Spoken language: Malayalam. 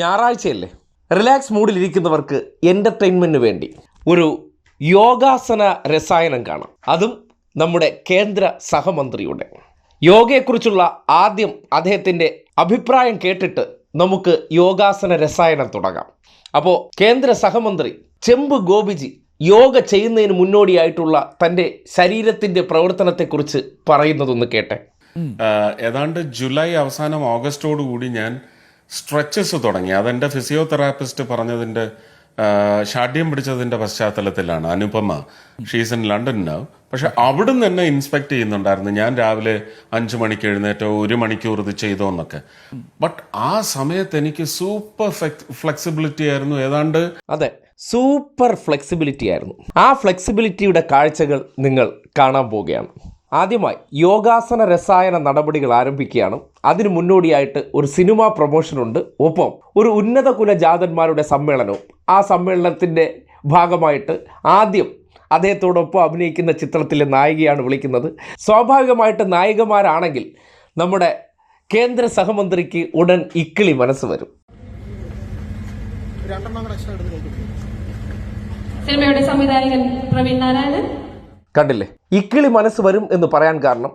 ഞായറാഴ്ചയല്ലേ? റിലാക്സ് മൂഡിലിരിക്കുന്നവർക്ക് എന്റർടൈൻമെന്റിന് വേണ്ടി ഒരു യോഗാസന രസായനം കാണാം. അതും നമ്മുടെ കേന്ദ്ര സഹമന്ത്രിയുടെ. യോഗയെക്കുറിച്ചുള്ള ആദ്യം അദ്ദേഹത്തിന്റെ അഭിപ്രായം കേട്ടിട്ട് നമുക്ക് യോഗാസന രസായനം തുടങ്ങാം. അപ്പോൾ കേന്ദ്ര സഹമന്ത്രി ചെമ്പ് ഗോപിജി യോഗ ചെയ്യുന്നതിന് മുന്നോടിയായിട്ടുള്ള തന്റെ ശരീരത്തിന്റെ പ്രവർത്തനത്തെക്കുറിച്ച് പറയുന്നതൊന്ന് കേട്ടെ. ഏതാണ്ട് ജൂലൈ അവസാനം ഓഗസ്റ്റോട് കൂടി ഞാൻ സ്ട്രെച്ചസ് തുടങ്ങി. അതെന്റെ ഫിസിയോതെറാപ്പിസ്റ്റ് പറഞ്ഞതിന്റെ ഷാഠ്യം പിടിച്ചതിന്റെ പശ്ചാത്തലത്തിലാണ് Anupama. She's in London now പക്ഷെ അവിടുന്ന് തന്നെ ഇൻസ്പെക്ട് ചെയ്യുന്നുണ്ടായിരുന്നു. ഞാൻ രാവിലെ അഞ്ചു മണിക്ക് എഴുന്നേറ്റോ ഒരു മണിക്കൂർ ഇത് ചെയ്തോ എന്നൊക്കെ. ബട്ട് ആ സമയത്ത് എനിക്ക് സൂപ്പർ ഫ്ലെക്സിബിലിറ്റി ആയിരുന്നു. ഏതാണ്ട്? അതെ സൂപ്പർ ഫ്ലെക്സിബിലിറ്റി ആയിരുന്നു. ആ ഫ്ലെക്സിബിലിറ്റിയുടെ കാഴ്ചകൾ നിങ്ങൾ കാണാൻ പോവുകയാണ്. ആദ്യമായി യോഗാസന രസായന നടപടികൾ ആരംഭിക്കുകയാണ്. അതിനു മുന്നോടിയായിട്ട് ഒരു സിനിമാ പ്രൊമോഷനുണ്ട് ഒപ്പം ഒരു ഉന്നത കുല ജാതന്മാരുടെ സമ്മേളനവും. ആ സമ്മേളനത്തിന്റെ ഭാഗമായിട്ട് ആദ്യം അദ്ദേഹത്തോടൊപ്പം അഭിനയിക്കുന്ന ചിത്രത്തിലെ നായികയാണ് വിളിക്കുന്നത്. സ്വാഭാവികമായിട്ട് നായികമാരാണെങ്കിൽ നമ്മുടെ കേന്ദ്ര സഹമന്ത്രിക്ക് ഉടൻ ഇക്കിളി മനസ്സ് വരും. സിനിമയുടെ സംവിധായകൻ പ്രവീൺ നാരായണൻ കണ്ടില്ലേ? ഇക്കിളി മനസ്സ് വരും എന്ന് പറയാൻ കാരണം